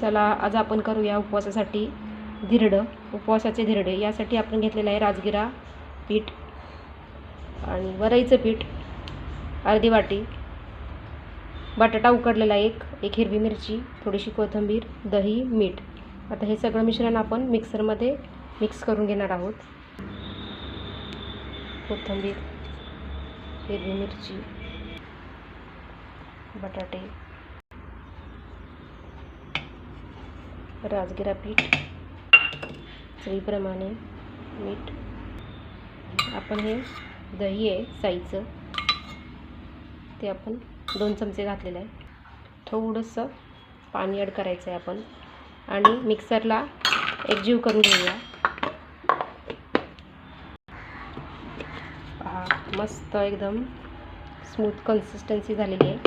चला आज आपण करूया उपवासासाठी धिरडं. उपवासाचे धिरडे यासाठी आपण घेतलेलं आहे राजगिरा पीठ आणि वरईचं पीठ अर्धी वाटी. बटाटा उकडलेला एक एक हिरवी मिरची थोडीशी कोथिंबीर दही मीठ. आता हे सगळं मिश्रण आपण मिक्सरमध्ये मिक्स करून घेणार आहोत. कोथिंबीर हिरवी मिरची बटाटे. राजगिरा पीठ चवीप्रमाणे मीठ आपण हे दही आहे साईचं ते आपण दोन चमचे घातलेलं आहे. थोडंसं पाणी ॲड करायचं आहे आपण. आणि मिक्सरला एकजीव करून घेऊया. पहा मस्त एकदम स्मूथ कन्सिस्टन्सी झालेली आहे.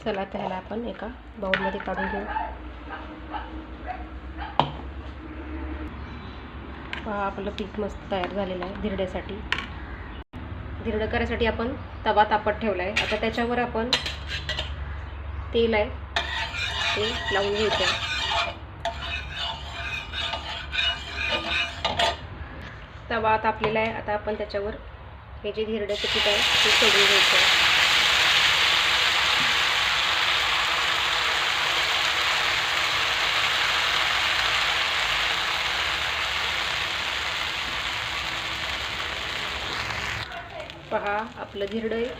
चला त्याला आपण एका बाउलमध्ये काढून घेऊ. पहा आपलं पीठ मस्त तयार झालेलं आहे धिरड्यासाठी. धिरडं करायसाठी आपण तवा तापत ठेवला आहे आता त्याच्यावर आपण तेल आहे ते लावून घ्यायचं आहे. तवा तापलेला आहे. आता आपण त्याच्यावर हे जे धिरड्याचं पीठ आहे ते सोडून घ्यायचं आहे. पहा आपलं धिरडं आहे.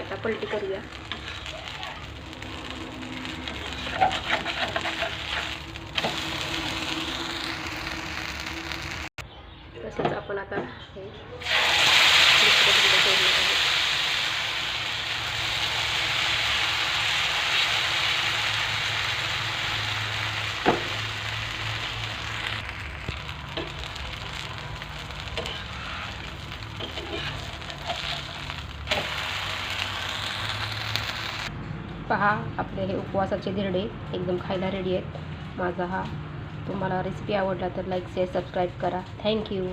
आता पलटी करूया. तसेच आपण आता हे दुसरं धिरडं सोडलं आहे पहा आपले हे उपवासाचे धिरडे एकदम खायला रेडी आहेत. माझा हा तुम्हाला रेसिपी आवडला तर लाईक शेअर सबस्क्राईब करा. Thank you